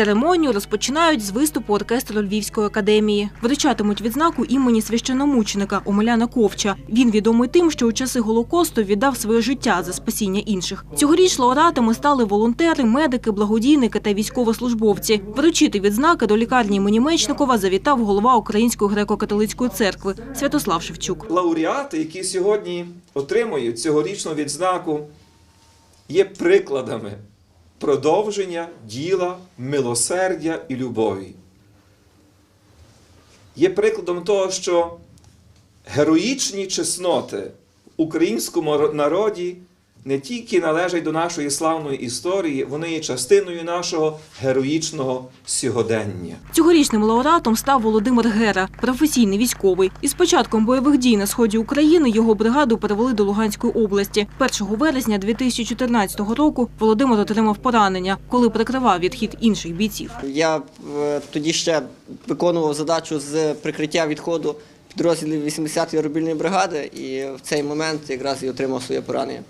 Церемонію розпочинають з виступу оркестру Львівської академії. Вручатимуть відзнаку імені священомученика Омеляна Ковча. Він відомий тим, що у часи Голокосту віддав своє життя за спасіння інших. Цьогоріч лауреатами стали волонтери, медики, благодійники та військовослужбовці. Вручити відзнаки до лікарні імені Мечникова завітав голова Української греко-католицької церкви Святослав Шевчук. лауреати, які сьогодні отримують цьогорічну відзнаку, є прикладами продовження діла милосердя і любові. Є прикладом того, що героїчні чесноти в українському народі не тільки належать до нашої славної історії, вони є частиною нашого героїчного сьогодення. Цьогорічним лауреатом став Володимир Гера, професійний військовий. Із початком бойових дій на сході України його бригаду перевели до Луганської області. 1 вересня 2014 року Володимир отримав поранення, коли прикривав відхід інших бійців. Я е, тоді ще виконував задачу з прикриття відходу підрозділів 80-ї аеробільної бригади, і в цей момент якраз і отримав своє поранення.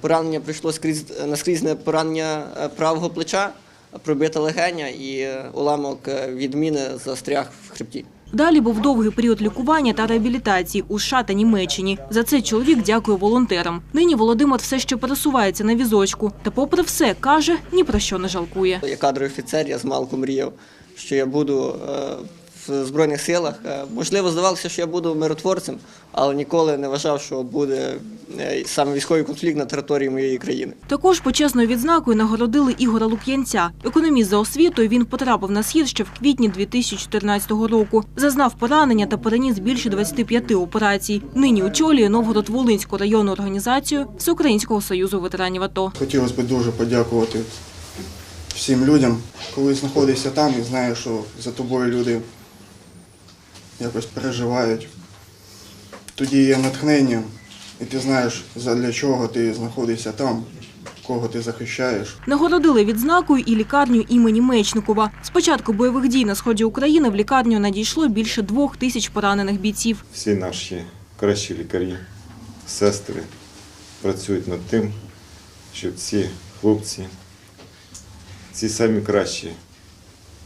Поранення прийшло скрізь наскрізне поранення е, правого плеча, пробита легеня і е, уламок е, від міни застряг в хребті. Далі був довгий період лікування та реабілітації у США та Німеччині. За це чоловік дякує волонтерам. Нині Володимир все ще пересувається на візочку. Та, попри все, каже, ні про що не жалкує. Я кадровий офіцер, я з малку мріяв, що я буду е, в Збройних силах. Е, Можливо, здавалося, що я буду миротворцем, але ніколи не вважав, що буде е, саме військовий конфлікт на території моєї країни. Також почесною відзнакою нагородили Ігора Лук'янця. Економіст за освітою він потрапив на схід ще в квітні 2014 року. Зазнав поранення та переніс більше 25 операцій. Нині очолює Новгород-Волинську районну організацію Всеукраїнського союзу ветеранів АТО. Хотілося б дуже подякувати всім людям, коли знаходишся там і знаєш, що за тобою люди якось переживають. Тоді є натхнення, і ти знаєш, задля чого ти знаходишся там, кого ти захищаєш. Нагородили відзнакою і лікарню імені Мечникова. З початку бойових дій на сході України в лікарню надійшло більше двох тисяч поранених бійців. всі наші кращі лікарі, сестри працюють над тим, щоб ці хлопці, ці самі кращі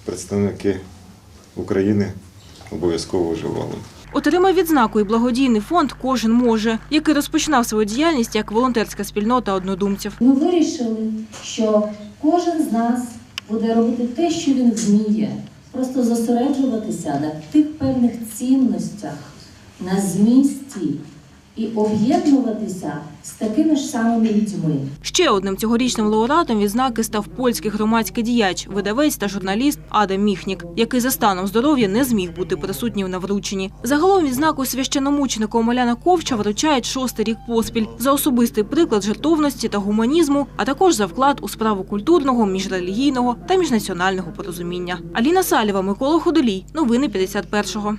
представники України обов'язково вживали. Отримав відзнаку і благодійний фонд Кожен може, який розпочинав свою діяльність як волонтерська спільнота однодумців. Ми вирішили, що кожен з нас буде робити те, що він вміє, просто зосереджуватися на тих певних цінностях, на змісті і об'єднуватися з такими ж самими людьми. Ще одним цьогорічним лауреатом відзнаки став польський громадський діяч, видавець та журналіст Адам Міхнік, який за станом здоров'я не зміг бути присутнім на врученні. Загалом відзнаку священномученика Омеляна Ковча вручають шостий рік поспіль за особистий приклад жертовності та гуманізму, а також за вклад у справу культурного, міжрелігійного та міжнаціонального порозуміння. Аліна Салєва, Микола Ходолій. Новини 51-го.